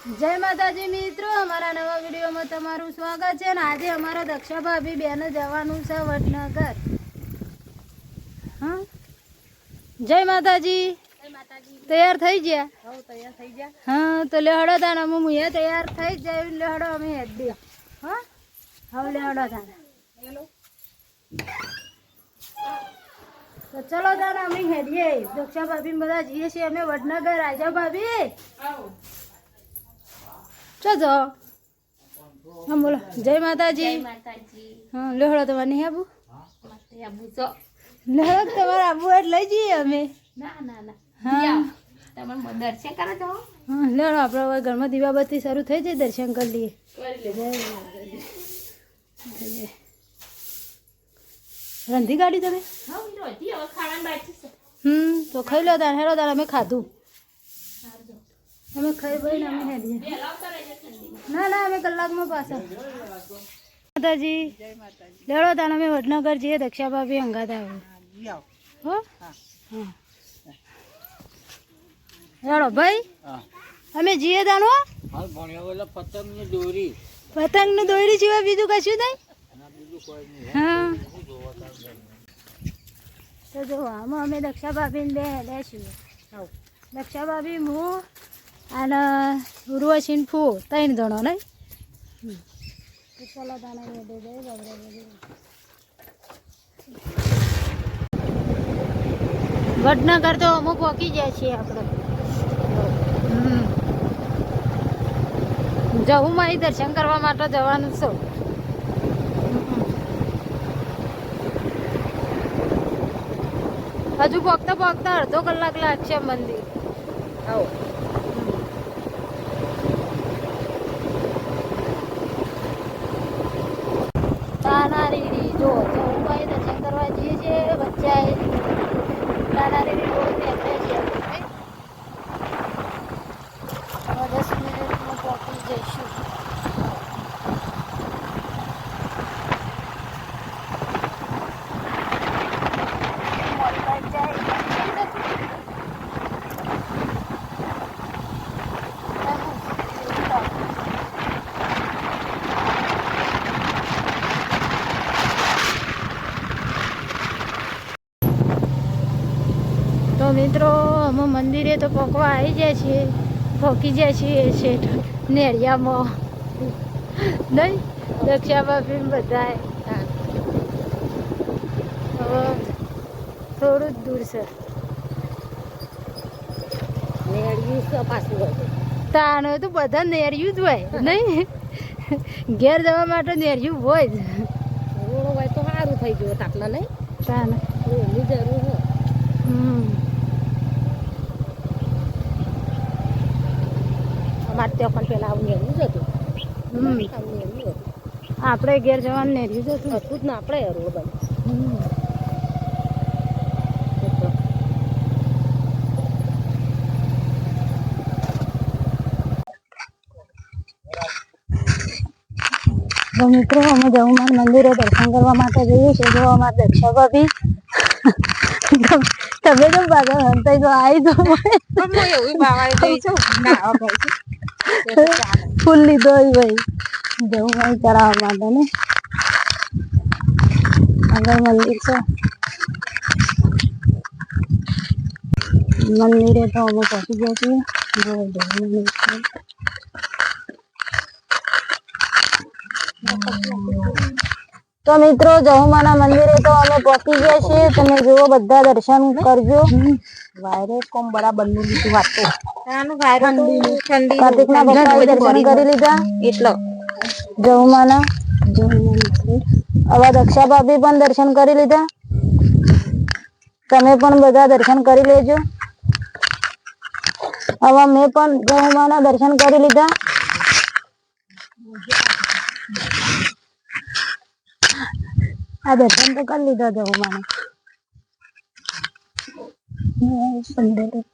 જય માતાજી મિત્રો અમારા નવા વિડીયોમાં તમારું સ્વાગત છે અને આજે અમારા દક્ષા ભાભી બેન જવાનું છે વડનગર. જય માતાજી. તૈયાર થઈ ગયા? હા તો લેહડો તાને અમે મુએ તૈયાર થઈ જાય લેહડો અમે હેડ દે. હા? હવે લેહડો તાને તો ચલો તાને અમે હેડીએ. દક્ષા ભાભી બધા જઈએ છીએ અમે વડનગર. આજા ભાભી. ચો જો. હા બોલો. જય માતાજી. હા લેહડો તમારે નહીં આબુ? લેહડો તમારે આબુ એટલે લઈ જઈએ અમે. હા. હા લેહડો આપણે હવે ઘરમાં દીવાબત્તી શરૂ થઈ જાય દર્શન કરી લઈએ રંધી ગાડી તમે? હમ તો ખાઈ લો તાર હેરો તાર અમે ખાધું. અમે ખાઈ ભાઈ અમે હેડીએ ના ના, અમે કલાકમાં પાછા. માતાજી લેડો તાન અમે વડનગર જઈએ દક્ષા ભાભી અંગાત આવે. હો? લેડો ભાઈ? અમે જઈએ હાલ ભણ્યો પતંગની દોરી પતંગનું દોરી સિવાય બીજું કશું નહીં? હા. તો જો, આમાં અમે દક્ષા ભાભીને બે હેડ્યા દક્ષા ભાભી હું અને ઉર્વશીન ફૂ ત્રણ જણો બગડે. વડનગર તો અમુક પહોંચી જાય છીએ આપણે. જવું મારી દર્શન કરવા માટે જવાનું છું. હજુ પગતા પગતા અડધો કલાક લાગશે મંદિર. તાનારીરી જો જવુંભાઈ દર્શન કરવા જઈએ છીએ બચ્ચાએ તાનારીરી રોડ નીકળે છે આપણે. હવે દસ મિનિટમાં પહોંચી જઈશું તો મિત્રો અમે મંદિરે તો પકવા આવી જાય છીએ પકી જાય છીએ શેઠ. નેરિયામાં નહીં દક્ષા બાપી બધાએ હવે થોડું જ દૂર છે. તાનો તો બધા નેરિયું જ હોય નહીં? ઘેર જવા માટે નેરિયું હોય જ. હોય તો સારું થઈ ગયું તાપના નહીં? તાને જરૂર હોય. હમ અમારે ત્યાં પણ પેલા આવું નેવું જ હતું. આવું નેવું હતું. આપણે ઘેર જવાનું નેરિયું જ હતું. હતું જ ને આપણે રોડ બંધ તો મિત્રો અમે જવુમાન મંદિરે દર્શન કરવા માટે જઈએ છીએ. જો અમારા દક્ષા ભાભી તમે તો પાછળ હંતાઈ તો આવી તો એવું બાવા જઈ છું. ના ફૂલ લીધો ભાઈ. જવુમાન ચડાવવા માટે ને. આગળ મંદિર છે. મંદિરે તો અમે પહોંચી ગયા છીએ. જવું છે. તો મિત્રો જહુમાના મંદિરે તો અમે પહોંચી ગયા છીએ. તમે જુઓ, બધા દર્શન કરજો. વાયરે કોમ બરાબરનું લીધું વાતો દર્શન કરી લીધા? પણ દર્શન કરી તમે પણ બધા દર્શન કરી લેજો. હવે મેં પણ જહુમાના દર્શન કરી લીધા. આ દર્શન તો કરી લીધા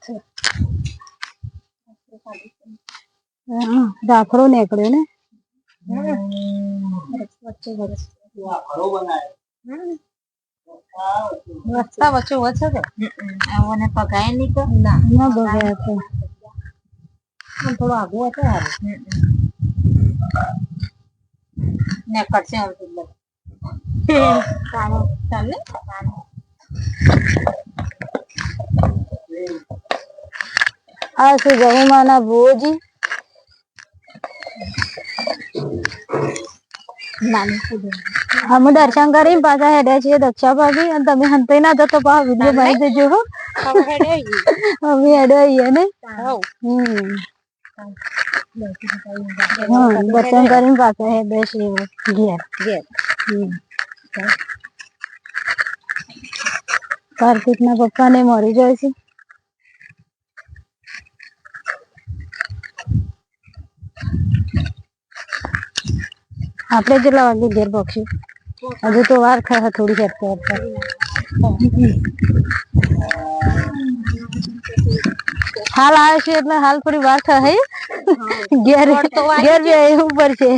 છે. હા દાખલો નીકળ્યો ને? વચ્ચે વચ્ચે વચ્ચે તો આવોને પગાય નહીં તો? ના ના બગાયા પણ થોડો આગો હતો હારું ને કરશે આમ તો. ચાલે. આ છે જહુમાના ભુવોજી. અમે દર્શન કરીને પાછા હેડ્યા છીએ દક્ષા ભાભી અને તમે હંતે ના જતો પા વીડિયો ભાઈ દેજો હો. હેડે અમે હેડ્યા આવીએ ને? દર્શન કરીને પાછા હેડ્યા છીએ ઘેર. ઘેર. ના પપ્પા ને મરી જાય છે. આપણે કેટલા વાગે ઘેર પહોંચ્યું હજુ તો વાર થશે થોડી હેરતા હાલ આવે છે એટલે હાલ થોડી વાર થાય. ઘેર ઘેર બે ઉપર છે.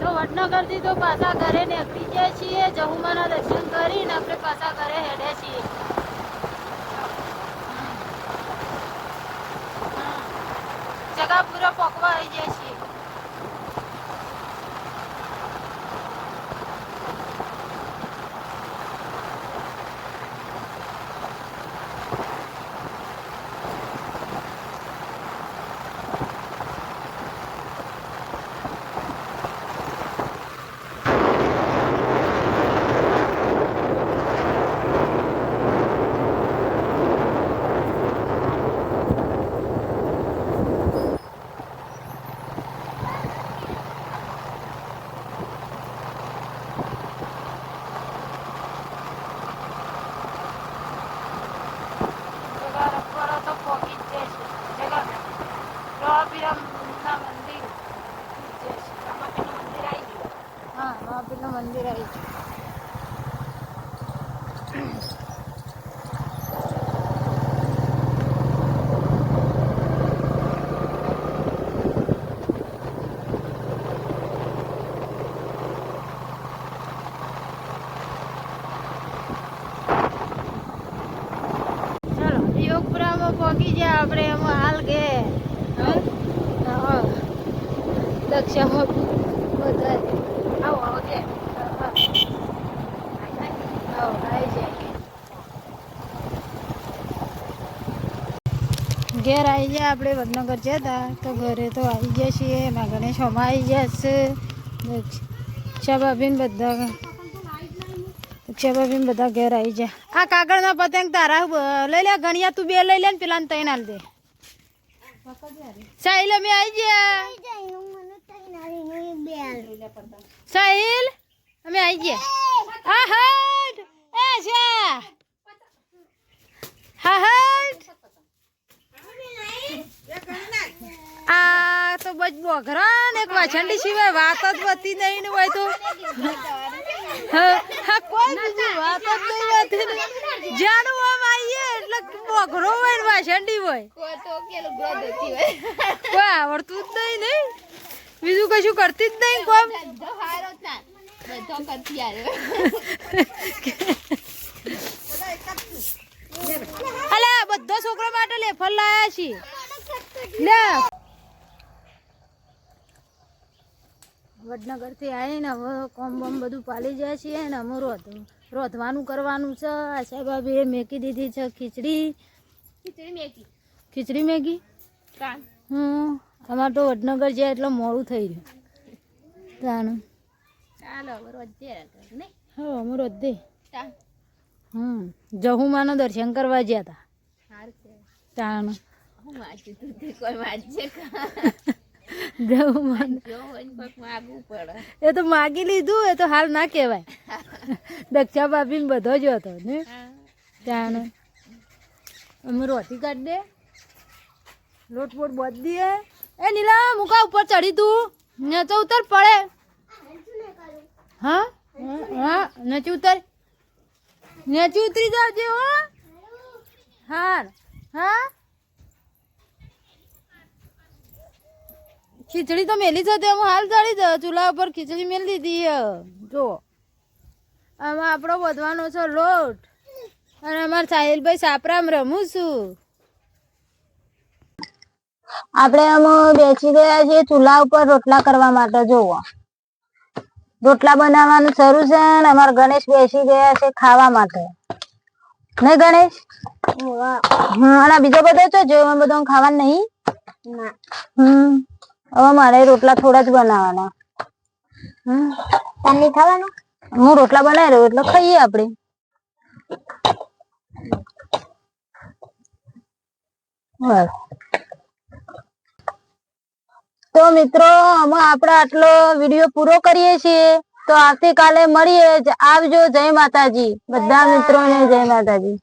તો વડનગર તો પાછા ઘરે નીકળી જાય છીએ. જહુમાના દર્શન કરીને આપણે પાછા ઘરે હેડે છીએ. જગા પૂરા પોકવા આવી જાય છીએ જગા રખવાડો તો પોકી જ જાય છે રોહાપીરામના મંદિર મંદિર આવી ગયું ગયું પહોંચી ગયા આપણે એમાં હાલ ગે દક્ષા બધા આવો આવો આવો આવી જાય ઘેર આવી ગયા આપણે વડનગર જતા તો ઘરે તો આવી ગયા છીએ એમાં ગણેશ હોમાં આવી ગયા છે. દક્ષા ભાભીને બધા દક્ષાભાભી બધા ઘેર આવી જાય આ કાગળના પતંગ તારા લઈ લે ગણિયા તું બે લઈ લે ને પેલા તૈન આલ દે. સાહિલ અમે આવી ગયા. સાહિલ અમે આવી ગયા. હા હટ. એ છે. હા હટ. આ તો બજ બોઘરા એક વાછંડી સિવાય વાત જ બતી નહીં ને હોય તો. હા, હા, કોઈ બીજી વાત જ નહીં હોતી ને. જાનું આમ આવીએ એટલે બોઘરો હોય ને વાછંડી હોય. કોઈ આવડતું જ નહીં નહીં બીજું કશું કરતી જ નહીં કોમ? અલા બધો છોકરો માટે લેફર લાયા છીએ લે. વડનગરથી આવીને હવે કોમ બોમ બધું પાલી જાય છે ને અમે રોધ રોધવાનું કરવાનું છે. આશા ભાભીએ મેકી દીધી છે ખીચડી. ખીચડી મેગી. હમ. અમારે તો વડનગર જાય એટલે મોડું થઈ રહ્યું તાનું હા અમે રોજે. હમ જહુમાનો દર્શન કરવા ગયા હતા તાનું એ તો માગી લીધું એ તો હાલ ના કહેવાય. દક્ષા ભાભી ને બધો જ હતો ને? ત્યાં અમે રોટી કાઢ દે લોટ બોટ બોધ દઈએ એ નીલા મુકા ઉપર ચડી તું? ને ઉતર પડે. હા? હા, નચી ઉતર. નચી ઉતરી જાવજે હો. હાર. હા? ખીચડી તો મેલી છે તે હું હાલ ચડી દઉં ચૂલા ઉપર ખીચડી મેલી દીધી. જો. આમાં આપણો વધવાનો છે લોટ. અને અમારા સાહિલભાઈ સાપરામ રમું છું. આપણે આમ બેસી ગયા છીએ ચૂલા ઉપર રોટલા કરવા માટે જોવો. રોટલા બનાવવાનું શરૂ છે અને અમારા ગણેશ બેસી ગયા છે ખાવા માટે. નહીં ગણેશ? હા અને બીજો બધો તો જો એમાં બધો ખાવાનું નહીં? હમ હવે મારે રોટલા થોડા જ બનાવવાના હમ. તને ખાવાનું? હું રોટલા બનાવી રહ્યો એટલે ખાઈએ આપણે. બસ. તો મિત્રો, અમે આપણો આટલો વીડિયો પૂરો કરીએ છીએ. તો આવતીકાલે મળીએ. આવજો. જય માતાજી. બધા મિત્રોને જય માતાજી.